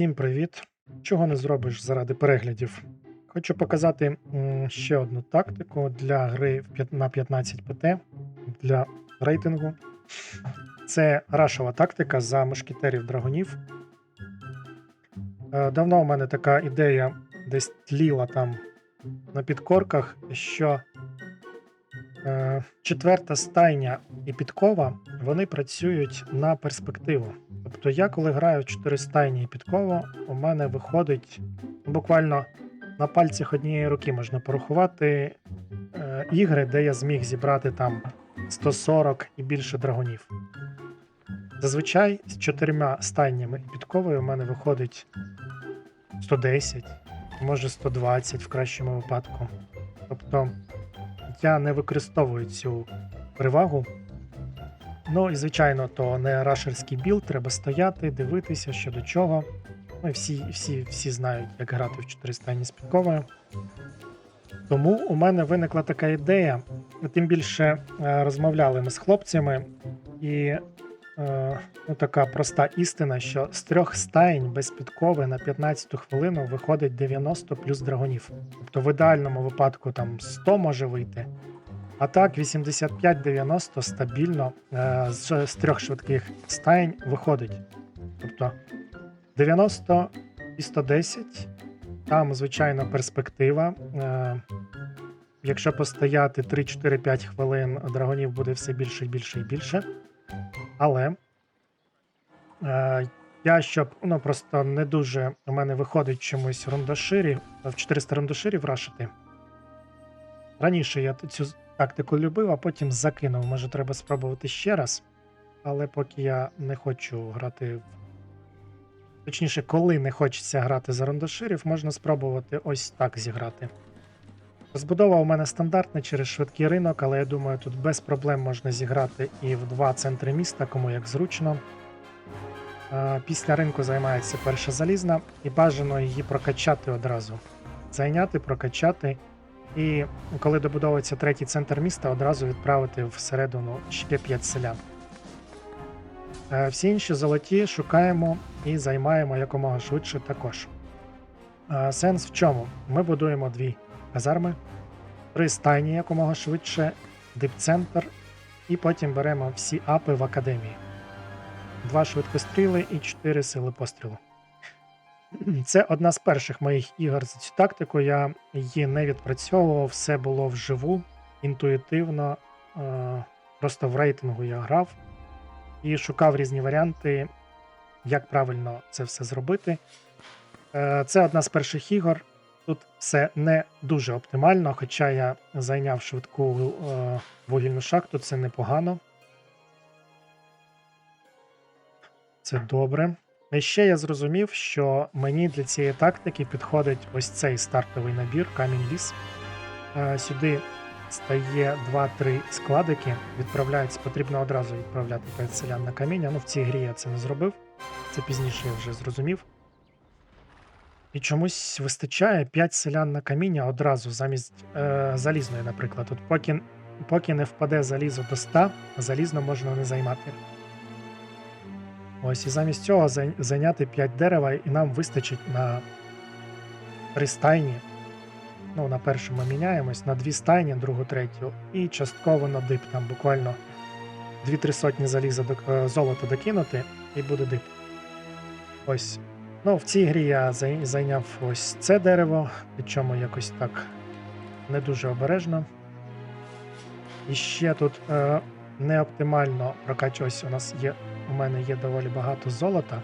Всім привіт! Чого не зробиш заради переглядів? Хочу показати ще одну тактику для гри на 15 ПТ для рейтингу. Це рашова тактика за мушкетерів драгунів. Е, Давно у мене така ідея десь тліла там на підкорках, що е, четверта стайня і підкова вони працюють на перспективу. Тобто я, коли граю в 4 стайні і підкову, у мене виходить буквально на пальцях однієї руки можна порахувати е, ігри, де я зміг зібрати там 140 і більше драгунів. Зазвичай з чотирма стайнями і підковою у мене виходить 110, може 120 в кращому випадку. Тобто я не використовую цю перевагу. Ну і звичайно, то не рашерський білд, треба стояти, дивитися, що до чого. Ну всі, всі, всі знають, як грати в 400 з підковою. Тому у мене виникла така ідея. Тим більше е, розмовляли ми з хлопцями, і е, ну, така проста істина, що з трьох стаєнь без підкови на 15 хвилину виходить 90 плюс драгонів. Тобто в ідеальному випадку там 100 може вийти. А так, 85-90 стабільно е, з, з трьох швидких стаєнь виходить. Тобто 90 і 110. Там, звичайно, перспектива. Е, якщо постояти 3-4-5 хвилин, драгонів буде все більше і більше і більше. Але е, я щоб ну, просто не дуже у мене виходить чомусь рундаширі, в 400 рундаширів рашити. Раніше я цю тактику любив, а потім закинув. Може, треба спробувати ще раз. Але поки я не хочу грати в. Точніше, коли не хочеться грати за рундаширів, можна спробувати ось так зіграти. Розбудова у мене стандартна через швидкий ринок, але я думаю, тут без проблем можна зіграти і в два центри міста, кому як зручно. Після ринку займається перша залізна, і бажано її прокачати одразу. Зайняти, прокачати. І коли добудовується третій центр міста, одразу відправити всередину ще 5 селян. Е, Всі інші золоті шукаємо і займаємо якомога швидше також. Е, Сенс в чому? Ми будуємо дві казарми, три стайні якомога швидше, дипцентр, і потім беремо всі апи в академії. Два швидкостріли і чотири сили пострілу. Це одна з перших моїх ігор за цю тактику. Я її не відпрацьовував, все було вживу, інтуїтивно. е, Просто в рейтингу я грав і шукав різні варіанти, як правильно це все зробити. Е, Це одна з перших ігор. Тут все не дуже оптимально, хоча я зайняв швидку е, вугільну шахту, це непогано. Це добре. І ще я зрозумів, що мені для цієї тактики підходить ось цей стартовий набір камінь ліс. Е, Сюди стає 2-3 складики, відправляється, потрібно одразу відправляти 5 селян на каміння. Ну, в цій грі я це не зробив. Це пізніше я вже зрозумів. І чомусь вистачає 5 селян на каміння одразу замість е, залізної, наприклад. От поки, поки не впаде залізо до 100, залізно можна не займати. Ось, і замість цього зайняти 5 дерева, і нам вистачить на 3 стайні. Ну, на першому міняємось, на 2 стайні, другу, третю, і частково на дип. Там буквально 2-3 сотні заліза е, золота докинути, і буде дип. Ось. Ну, в цій грі я зайняв ось це дерево, причому якось так не дуже обережно. І ще тут е, не оптимально прокачуватися. У нас є, у мене є доволі багато золота,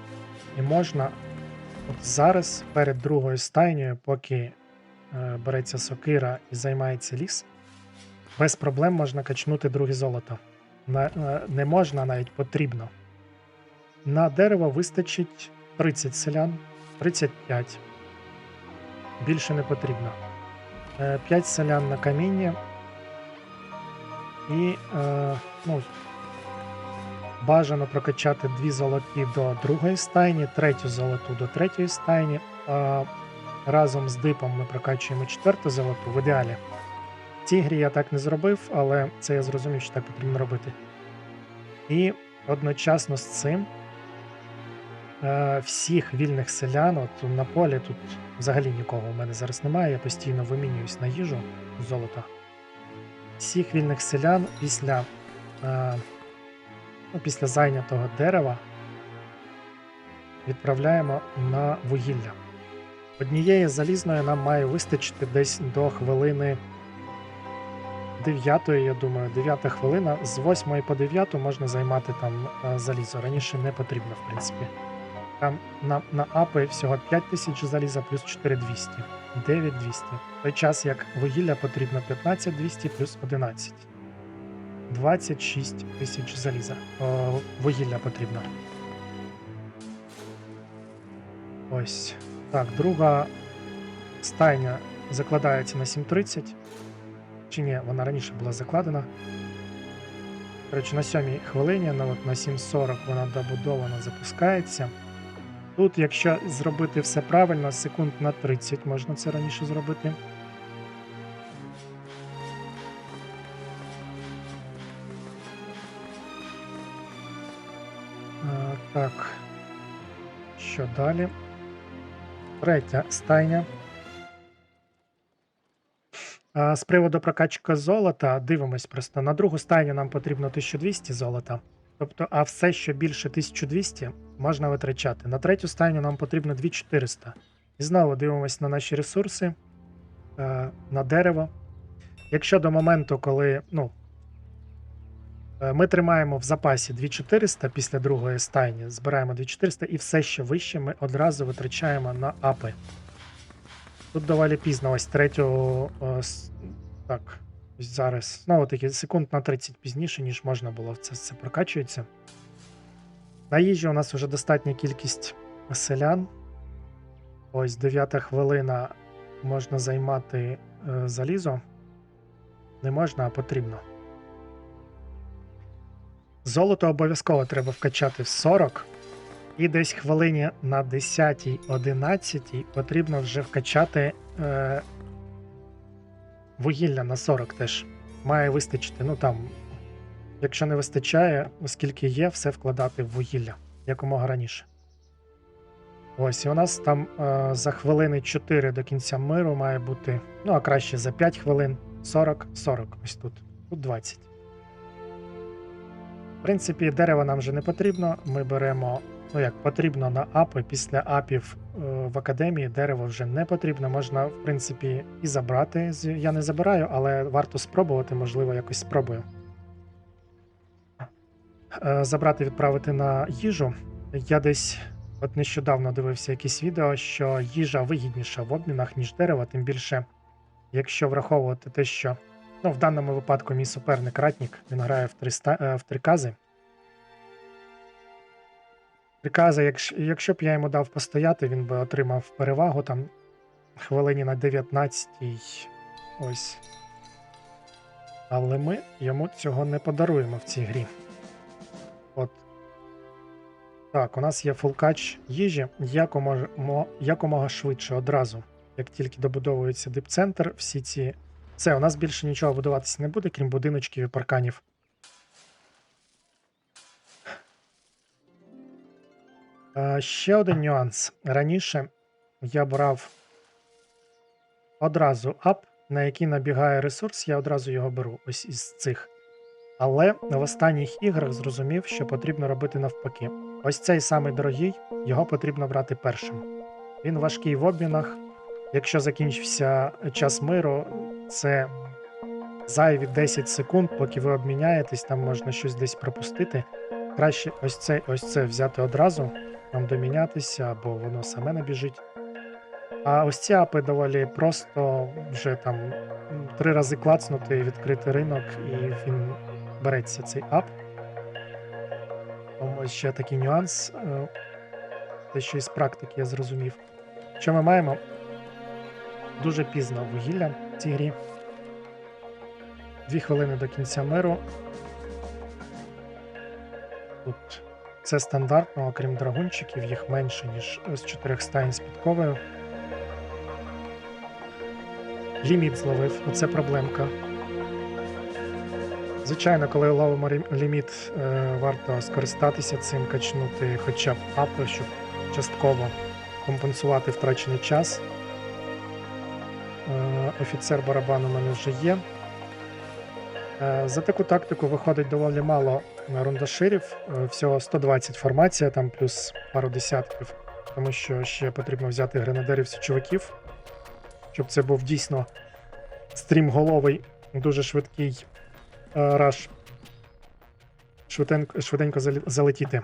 і можна от зараз перед другою стайнею, поки е, береться сокира і займається ліс, без проблем можна качнути друге золото. На, е, не можна, навіть потрібно. На дерево вистачить 30 селян, 35. Більше не потрібно. 5 селян на каміння. І е, ну, бажано прокачати дві золоті до другої стайні, третю золоту до третьої стайні. А разом з дипом ми прокачуємо четверту золоту в ідеалі. В цій грі я так не зробив, але це я зрозумів, що так потрібно робити. І одночасно з цим е, всіх вільних селян, от на полі тут взагалі нікого у мене зараз немає. Я постійно вимінююсь на їжу золота. Всіх вільних селян після, е, ну, після зайнятого дерева відправляємо на вугілля. Однієї залізної нам має вистачити десь до хвилини 9, я думаю, 9 хвилина. З 8 по 9 можна займати там е, залізо. Раніше не потрібно, в принципі. Там на, на апи всього 5000 заліза плюс 4200. 9200. В той час як вугілля потрібно 15200 плюс 11. 26 тисяч заліза. Вугілля потрібно. Ось. Так, друга стайня закладається на 7.30. Чи ні, вона раніше була закладена. Коротше, на 7 хвилині, на, от, на 7.40 вона добудована, запускається. Тут, якщо зробити все правильно, секунд на 30 можна це раніше зробити. Так. Що далі? Третя стайня. З приводу прокачки золота, дивимось просто. На другу стайню нам потрібно 1200 золота. Тобто, а все, що більше 1200, можна витрачати. На третю стайню нам потрібно 2400. І знову дивимось на наші ресурси, е, на дерево. Якщо до моменту, коли ну, ми тримаємо в запасі 2400 після другої стайні, збираємо 2400 і все, що вище, ми одразу витрачаємо на апи. Тут доволі пізно, ось третю. е, Так, ось зараз. Знову таки, секунд на 30 пізніше, ніж можна було. Це все прокачується. На їжі у нас вже достатня кількість селян. Ось 9 хвилина можна займати е, залізо. Не можна, а потрібно. Золото обов'язково треба вкачати в 40. І десь хвилині на 10-11 потрібно вже вкачати е, вугілля на 40 теж. Має вистачити. Ну там, якщо не вистачає, оскільки є, все вкладати в вугілля якомога раніше. Ось, і у нас там е, за хвилини 4 до кінця миру має бути, ну а краще за 5 хвилин 40-40. Ось тут. Тут 20. Принципі, дерева нам вже не потрібно. Ми беремо, ну як потрібно на апи. Після апів е, в академії дерево вже не потрібно. Можна, в принципі, і забрати. Я не забираю, але варто спробувати, можливо, якось спробую. Е, Забрати, відправити на їжу. Я десь от нещодавно дивився якісь відео, що їжа вигідніша в обмінах, ніж дерево, тим більше, якщо враховувати те, що ну, в даному випадку мій суперник Ратнік, він грає в три, е, в три кази. Три кази, якщо, якщо б я йому дав постояти, він би отримав перевагу там хвилині на 19 ось. Але ми йому цього не подаруємо в цій грі. От. Так, у нас є фулкач їжі якомога, якомога швидше одразу. Як тільки добудовується дипцентр, всі ці. Все, у нас більше нічого будуватися не буде, крім будиночків і парканів. Е, Ще один нюанс. Раніше я брав одразу ап, на який набігає ресурс, я одразу його беру ось із цих. Але в останніх іграх зрозумів, що потрібно робити навпаки. Ось цей самий дорогий, його потрібно брати першим. Він важкий в обмінах. Якщо закінчився час миру, це зайві 10 секунд, поки ви обміняєтесь, там можна щось десь пропустити. Краще ось це, ось це взяти одразу, там домінятися, або воно саме набіжить. А ось ці апи доволі просто вже там три рази клацнути, відкрити ринок, і він береться цей ап. Тому ще такий нюанс. е, Те, що із практики я зрозумів. Що ми маємо? Дуже пізно вугілля цій грі. Дві хвилини до кінця миру. Тут це стандартно, окрім драгунчиків, їх менше, ніж з чотирьох стайн з підковою. Ліміт зловив, оце проблемка. Звичайно, коли ловимо ліміт, е, варто скористатися цим, качнути хоча б апи, щоб частково компенсувати втрачений час. Е, Офіцер барабан у мене вже є. Е, За таку тактику виходить доволі мало рундаширів, е, всього 120 формація, там плюс пару десятків, тому що ще потрібно взяти гренадерів січовиків, щоб це був дійсно стрімголовий, дуже швидкий раш. Швиденько, швиденько залетіти.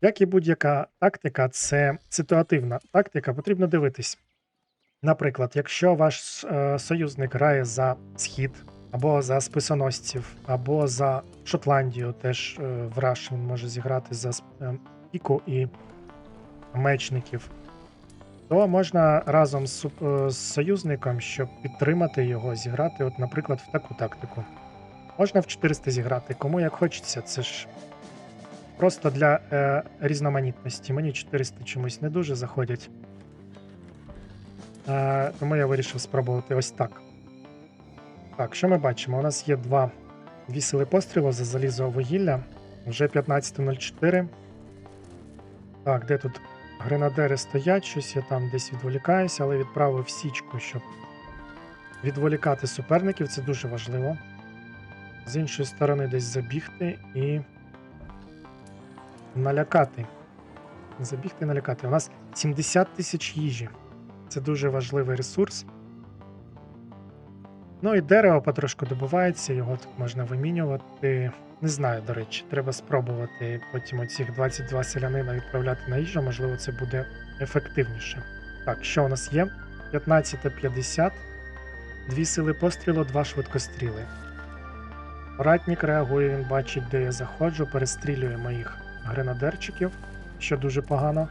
Як і будь-яка тактика, це ситуативна тактика, потрібно дивитись. Наприклад, якщо ваш е, союзник грає за схід, або за списоносців, або за Шотландію, теж е, в Раш він може зіграти за е, піку і мечників, то можна разом з, е, з союзником, щоб підтримати його, зіграти, от, наприклад, в таку тактику. Можна в 400 зіграти, кому як хочеться, це ж просто для е, різноманітності. Мені 400 чомусь не дуже заходять. Е, тому я вирішив спробувати ось так. Так, що ми бачимо? У нас є два дві сили пострілу за залізо вугілля. Вже 15.04. Так, де тут гренадери стоять? Щось я там десь відволікаюся, але відправив січку, щоб відволікати суперників. Це дуже важливо. З іншої сторони, десь забігти і налякати. Забігти і налякати. У нас 70 тисяч їжі. Це дуже важливий ресурс. Ну і дерево потрошку добувається, його тут можна вимінювати. Не знаю, до речі, треба спробувати потім оцих 22 селянина відправляти на їжу, можливо, це буде ефективніше. Так, що у нас є? 15.50. Дві сили пострілу, два швидкостріли. Ратник реагує, він бачить, де я заходжу, перестрілює моїх гренадерчиків, що дуже погано.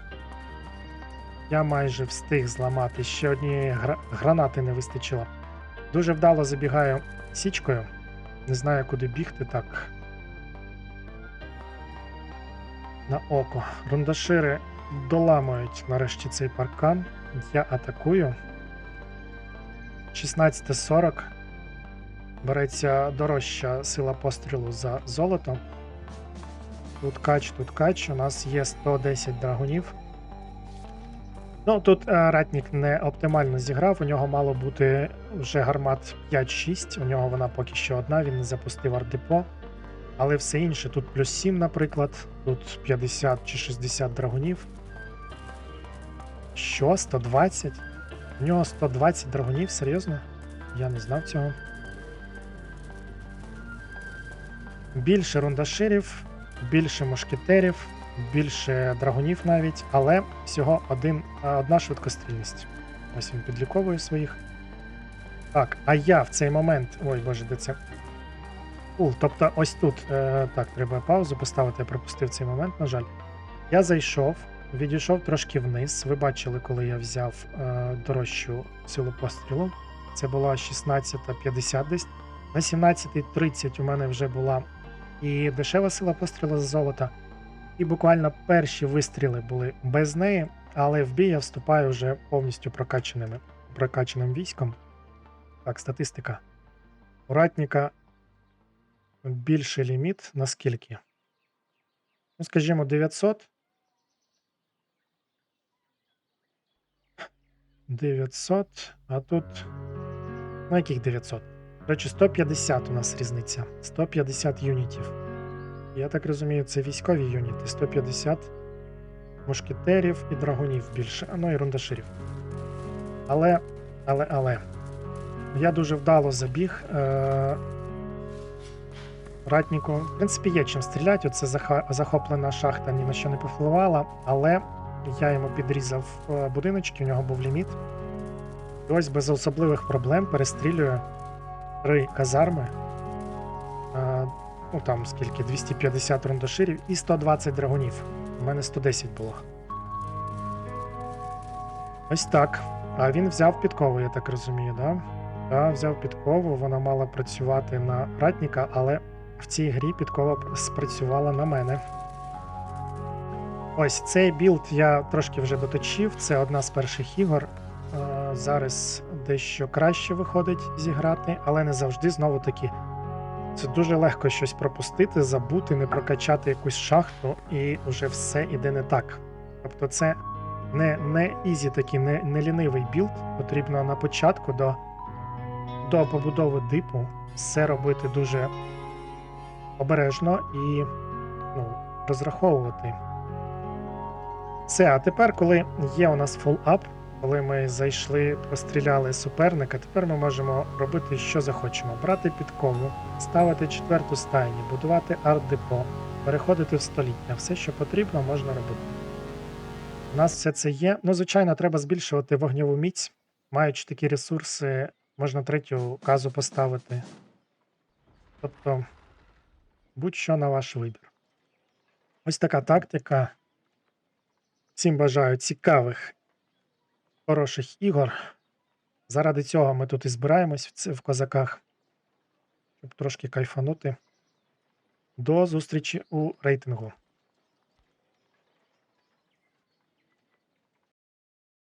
Я майже встиг зламати ще однієї гра- гранати не вистачило. Дуже вдало забігаю січкою. Не знаю, куди бігти так. На око. Рундашири доламують нарешті цей паркан. Я атакую. 16.40. Береться дорожча сила пострілу за золото. Тут кач, тут кач. У нас є 110 драгунів. Ну, тут е, ратник не оптимально зіграв, у нього мало бути вже гармат 5-6, у нього вона поки що одна, він не запустив ардепо. Але все інше, тут плюс 7, наприклад, тут 50 чи 60 драгунів. Що, 120? У нього 120 драгунів, серйозно? Я не знав цього. Більше рундаширів, більше мушкетерів, більше драгунів навіть, але всього один, одна швидкострільність. Ось він підліковує своїх. Так, а я в цей момент. Ой, боже, де це? Фул, тобто ось тут. Е, так, треба паузу поставити, я пропустив цей момент, на жаль. Я зайшов, відійшов трошки вниз. Ви бачили, коли я взяв е, дорожчу силу пострілу. Це була 16.50 десь. На 17.30 у мене вже була і дешева сила пострілу з золота. І буквально перші вистріли були без неї, але в бій я вступаю вже повністю прокачаними, прокачаним військом. Так, статистика. У ратника більший ліміт на скільки? Ну, скажімо, 900. 900, а тут. Ну, яких 900? До речі, 150 у нас різниця. 150 юнітів. Я так розумію, це військові юніти. 150 мушкетерів і драгунів більше, а ну і рундаширів. Але, але, але. Я дуже вдало забіг. Е- Ратніку, в принципі, є чим стріляти. Оце захоплена шахта ні на що не повпливала, але я йому підрізав е, будиночки, у нього був ліміт. І ось без особливих проблем перестрілює три казарми. Ну там скільки, 250 рундаширів і 120 драгунів. У мене 110 було. Ось так. А він взяв підкову, я так розумію, да? Так, взяв підкову, вона мала працювати на ратника, але в цій грі підкова спрацювала на мене. Ось цей білд я трошки вже доточив. Це одна з перших ігор. Е, Зараз дещо краще виходить зіграти, але не завжди знову таки. Це дуже легко щось пропустити, забути, не прокачати якусь шахту, і вже все іде не так. Тобто це не, не ізі такий, не, не лінивий білд. Потрібно на початку до, до побудови дипу все робити дуже обережно і ну, розраховувати. Все, а тепер, коли є у нас фолл-ап, коли ми зайшли, постріляли суперника, тепер ми можемо робити, що захочемо: брати підкову, ставити четверту стайню, будувати арт-депо, переходити в століття. Все, що потрібно, можна робити. У нас все це є. Ну, звичайно, треба збільшувати вогневу міць. Маючи такі ресурси, можна третю казу поставити. Тобто, будь-що на ваш вибір. Ось така тактика. Всім бажаю цікавих, хороших ігор. Заради цього ми тут і збираємось в, козаках, щоб трошки кайфанути. До зустрічі у рейтингу.